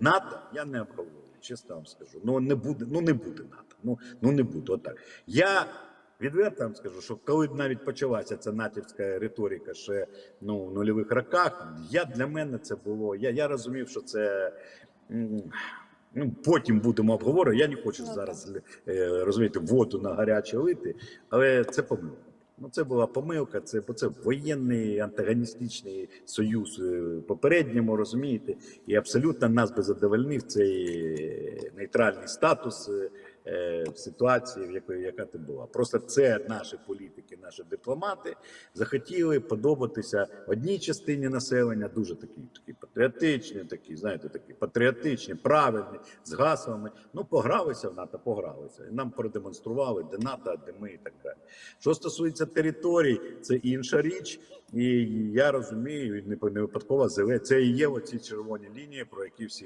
НАТО я не обговорюю, чесно вам скажу. Ну не буде, ну не буде НАТО. Ну, ну не буде. Отак. Я відверто вам скажу, що коли навіть почалася ця натівська риторика ще ну, в нульових роках, я для мене це було. Я, я розумів, що це. Ну, потім будемо обговорювати. Я не хочу Ну, зараз е, розумієте, воду на гаряче лити, але це помилка. Ну, це була помилка, це бо це воєнний антагоністичний союз е, попередньому, розумієте, і абсолютно нас би задовольнив цей нейтральний статус е, е, ситуації, в якої яка ти була. Просто це наші політики, наші дипломати захотіли подобатися одній частині населення, дуже такі, такі патріотичні, такі, знаєте, такі патріотичні, правильні, з гаслами. Ну, погралися в НАТО, погралися. І нам продемонстрували, де НАТО, де ми і так далі. Що стосується територій, це інша річ. І я розумію, не випадково. Це і є оці червоні лінії, про які всі